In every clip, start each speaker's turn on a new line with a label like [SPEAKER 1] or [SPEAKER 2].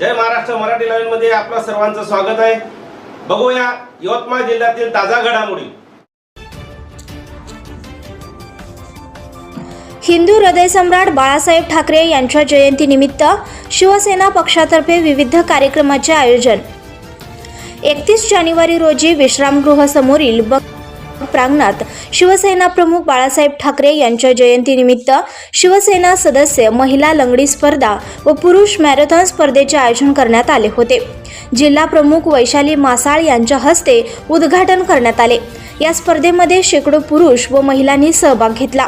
[SPEAKER 1] जय महाराष्ट्र. मराठी लाईव्हमध्ये आपलं सर्वांचं स्वागत आहे. बघूया यवतमाळ जिल्ह्यातील ताजा घडामोडी.
[SPEAKER 2] हिंदू हृदय सम्राट बाळासाहेब ठाकरे यांच्या जयंतीनिमित्त शिवसेना पक्षातर्फे विविध कार्यक्रमाचे आयोजन. एकतीस जानेवारी रोजी विश्रामगृहासमोरील ब प्रांगणात शिवसेना प्रमुख बाळासाहेब ठाकरे यांच्या जयंतीनिमित्त शिवसेना सदस्य महिला लंगडी स्पर्धा व पुरुष मॅरेथॉन स्पर्धेचे आयोजन करण्यात आले होते. जिल्हा प्रमुख वैशाली मासाळ यांच्या हस्ते उद्घाटन करण्यात आले. या स्पर्धेमध्ये शेकडो पुरुष व महिलांनी सहभाग घेतला.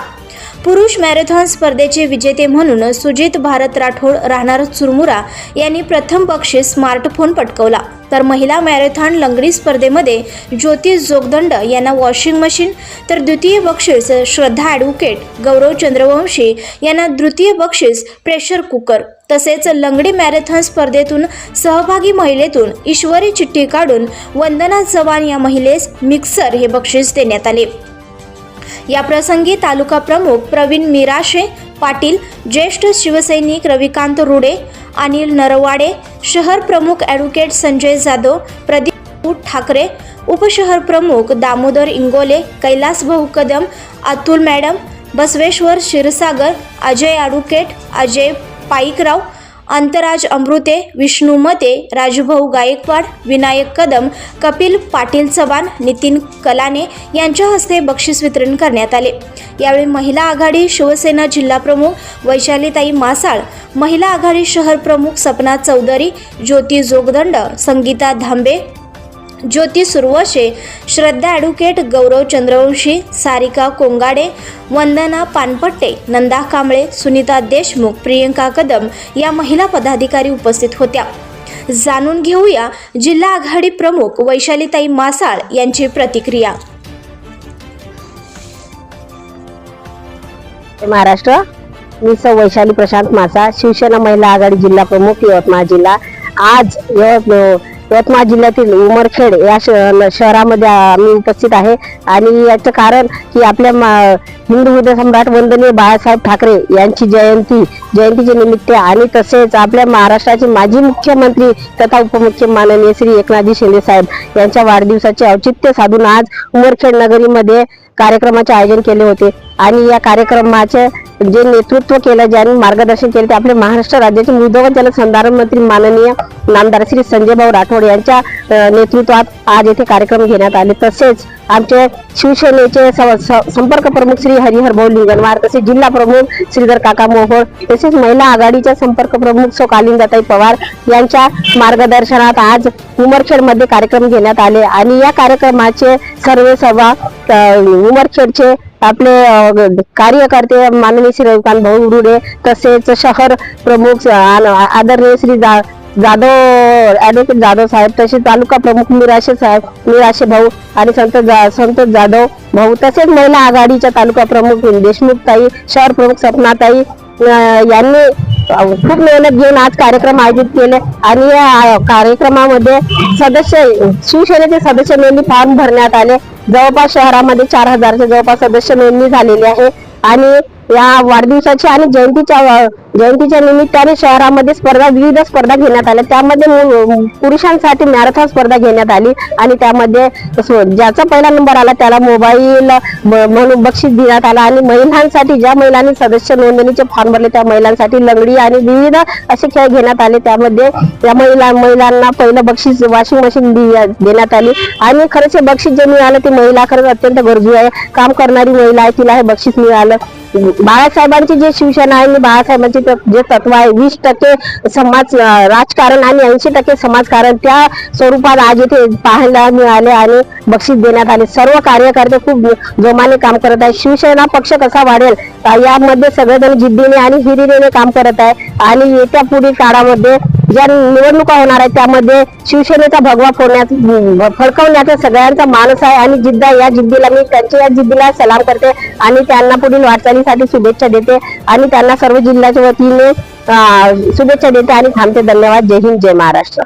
[SPEAKER 2] पुरुष मॅरेथॉन स्पर्धेचे विजेते म्हणून सुजित भारत राठोड राहणार चुरमुरा यांनी प्रथम बक्षीस स्मार्टफोन पटकवला. तर महिला मॅरेथॉन लंगडी स्पर्धेमध्ये ज्योती जोगदंड यांना वॉशिंग मशीन तर द्वितीय बक्षीस श्रद्धा ॲडव्होकेट गौरव चंद्रवंशी यांना द्वितीय बक्षीस प्रेशर कुकर. तसेच लंगडी मॅरेथॉन स्पर्धेतून सहभागी महिलेतून ईश्वरी चिठ्ठी काढून वंदना चव्हाण या महिलेस मिक्सर हे बक्षीस देण्यात आले. या प्रसंगी तालुका प्रमुख प्रवीण मिराशे पाटील ज्येष्ठ शिवसैनिक रविकांत रुडे अनिल नरवाडे शहर प्रमुख ॲडव्होकेट संजय जाधव प्रदीप ठाकरे उपशहर प्रमुख दामोदर इंगोले कैलास भाऊ कदम अतुल मॅडम बसवेश्वर क्षीरसागर अजय ॲडव्होकेट अजय पाईकराव अंतराज अमृते विष्णू मते राजूभाऊ गायकवाड विनायक कदम कपिल पाटील चव्हाण नितीन कलाने यांच्या हस्ते बक्षीस वितरण करण्यात आले. यावेळी महिला आघाडी शिवसेना जिल्हा प्रमुख वैशालीताई मासाळ महिला आघाडी शहर प्रमुख सपना चौधरी ज्योती जोगदंड संगीता धांबे ज्योती सुरवशे श्रद्धा ॲडव्होकेट गौरव चंद्रवंशी सारिका कोंगाडे वंदना पानपट्टे नंदा कांबळे सुनीता देशमुख प्रियंका कदम या महिला पदाधिकारी उपस्थित होत्या. जाणून घेऊया जिल्हा आघाडी प्रमुख वैशालीताई मासाळ यांची प्रतिक्रिया.
[SPEAKER 3] महाराष्ट्र. मी सौ वैशाली प्रशांत मासा शिवसेना महिला आघाडी जिल्हा प्रमुख यवतमाळ जिल्हा. आज यवत यवतमाळ जिल्ह्यातील उमरखेड या श- शहरामध्ये आम्ही उपस्थित आहे. आणि याचं कारण की आपल्या मा- हिंदू हृदय सम्राट वंदनीय बाळासाहेब ठाकरे यांची जयंती. जयंतीचे निमित्त आणि तसेच आपल्या महाराष्ट्राचे माजी मुख्यमंत्री तथा उपमुख्य माननीय श्री एकनाथजी शिंदे साहेब यांच्या वाढदिवसाचे औचित्य साधून आज उमरखेड नगरीमध्ये कार्यक्रमाचे आयोजन केले होते. आणि या कार्यक्रमाचे जे नेतृत्व केलं ज्यांनी मार्गदर्शन केले ते आपले महाराष्ट्र राज्याचे मृद जलसंधारण मंत्री माननीय नामदार श्री संजय भाऊ राठोड यांच्या नेतृत्वात आज येथे कार्यक्रम घेण्यात आले. तसेच आमचे शिवसेनेचे स- स- संपर्क प्रमुख श्री हरिहर भाऊ लिंगणवार तसेच जिल्हा प्रमुख श्रीधर काका मोहोळ तसेच महिला आघाडीच्या संपर्क प्रमुख सो कालिंदाताई पवार यांच्या मार्गदर्शनात आज उमरखेडमध्ये कार्यक्रम घेण्यात आले. आणि या कार्यक्रमाचे सर्व सभा उमरखेडचे आपले कार्यकर्ते माननीय श्री रविकांत भाऊ उडुडे तसेच शहर प्रमुख आदरणीय श्री जाधव ऍडव्होकेट जाधव साहेब तसेच तालुका प्रमुख मिराशे साहेब मिराशे भाऊ आणि संत जा- संतोष जाधव भाऊ तसेच महिला आघाडीच्या तालुका प्रमुख देशमुख ताई शहर प्रमुख सपनाताई यांनी खूप मेहनत घेऊन आज कार्यक्रम आयोजित केले आणि या कार्यक्रमामध्ये सदस्य शिवसेनेचे सदस्य नोंदणी फॉर्म भरण्यात आले. जवळपास शहरामध्ये चार हजारच्या जवळपास सदस्य नोंदणी झालेली आहे. आणि या वाढदिवसाच्या आणि जयंतीच्या जयंतीच्या निमित्ताने शहरामध्ये स्पर्धा विविध स्पर्धा घेण्यात आल्या. त्यामध्ये पुरुषांसाठी मॅरेथॉन स्पर्धा घेण्यात आली आणि त्यामध्ये ज्याचा पहिला नंबर आला त्याला मोबाईल म्हणून बक्षीस देण्यात आला आणि महिलांसाठी ज्या महिलांनी सदस्य नोंदणीचे फॉर्म भरले त्या महिलांसाठी लंगडी आणि विविध असे खेळ घेण्यात आले. त्यामध्ये या महिला महिलांना पहिलं बक्षीस वॉशिंग मशीन देण्यात आली. आणि खरंच हे बक्षीस जे मिळालं ती महिला खरंच अत्यंत गरजू आहे. काम करणारी महिला आहे तिला हे बक्षीस मिळालं. बाळासाहेबांची जे शिवसेना आहे आणि बाळासाहेबांचे जे तत्व आहे वीस टक्के समाज राजकारण आणि ऐंशी टक्के समाजकारण त्या स्वरूपात आज इथे पाहायला मिळाले आणि बक्षीस देण्यात आले. सर्व कार्यकर्ते खूप जोमाने काम करत आहे शिवसेना पक्ष कसा वाढेल यामध्ये सगळेजण जिद्दीने आणि हिरिरीने काम करत आहे आणि येत्या पुढील काळामध्ये ज्या निवडणुका होणार आहेत त्यामध्ये शिवसेनेचा भगवा फोडण्यात फडकवण्याचा सगळ्यांचा मानस आहे आणि जिद्द या जिद्दीला मी त्यांच्या या जिद्दीला सलाम करते आणि त्यांना पुढील वाटचालीसाठी शुभेच्छा देते आणि त्यांना सर्व जिल्ह्याच्या वतीने शुभेच्छा देते आणि थांबते. धन्यवाद. जय हिंद जय महाराष्ट्र.